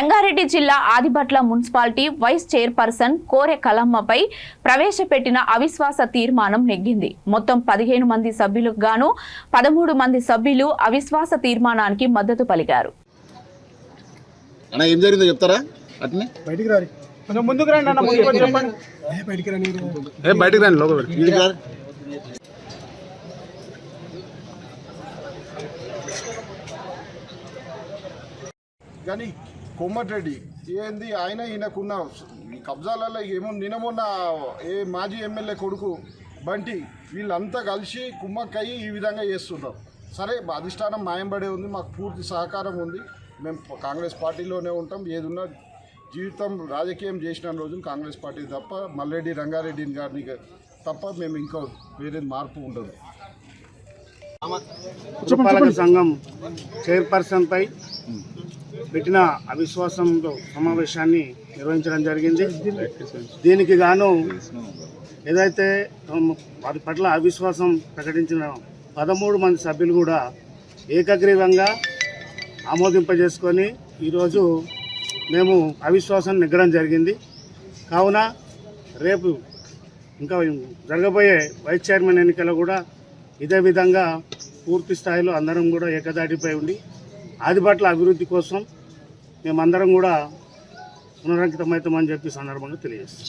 రంగారెడ్డి జిల్లా Adibatla municipality vice chairperson Kore కలమ్మపై ప్రవేశపెట్టిన అవిశ్వాస తీర్మానం నెగ్గింది. మొత్తం పదిహేను మంది సభ్యులకు గాను పదమూడు మంది సభ్యులు అవిశ్వాస తీర్మానానికి మద్దతు పలికారు. అన్న ఏం జరిగిందో చెప్తారా? అట్నే? బయటికి రారి. కొంచెం ముందుకు రండి అన్న ముందుకు వచ్చి చెప్పండి. ఏ బయటికి రాని ఏ బయటికి రండి లోపల ఇది కాదు. కానీ కోమటిరెడ్డి. ఏంది? ఆయన ఈయనకున్న ఈ కబ్జాలలో ఏమో నిన్న మొన్న ఏ మాజీ ఎమ్మెల్యే కొడుకు బంటి వీళ్ళంతా కలిసి కుమ్మక్కయ్యి ఈ విధంగా చేస్తున్నారు. సరే మా అధిష్టానం మాయంబడే ఉంది మాకు పూర్తి సహకారం ఉంది. మేము కాంగ్రెస్ పార్టీలోనే ఉంటాం. ఏదున్నా జీవితం రాజకీయం చేసిన రోజులు కాంగ్రెస్ పార్టీ తప్ప మల్లెడ్డి రంగారెడ్డి గారిని తప్ప మేము ఇంకా వేరే మార్పు ఉండదు. పురపాలక సంఘం చైర్పర్సన్పై పెట్టిన అవిశ్వాసంలో సమావేశాన్ని నిర్వహించడం జరిగింది. దీనికి గాను ఏదైతే వారి పట్ల అవిశ్వాసం ప్రకటించిన పదమూడు మంది సభ్యులు కూడా ఏకగ్రీవంగా ఆమోదింపజేసుకొని ఈరోజు మేము అవిశ్వాసం నెగ్గడం జరిగింది. కావున రేపు ఇంకా జరగబోయే వైస్ చైర్మన్ ఎన్నికలు కూడా ఇదే విధంగా పూర్తి స్థాయిలో అందరం కూడా ఏకదాటిపై ఉండి ఆదిపట్ల అభివృద్ధి కోసం మేమందరం కూడా పునరంకితమవుతామని చెప్పి సందర్భంగా తెలియజేస్తాం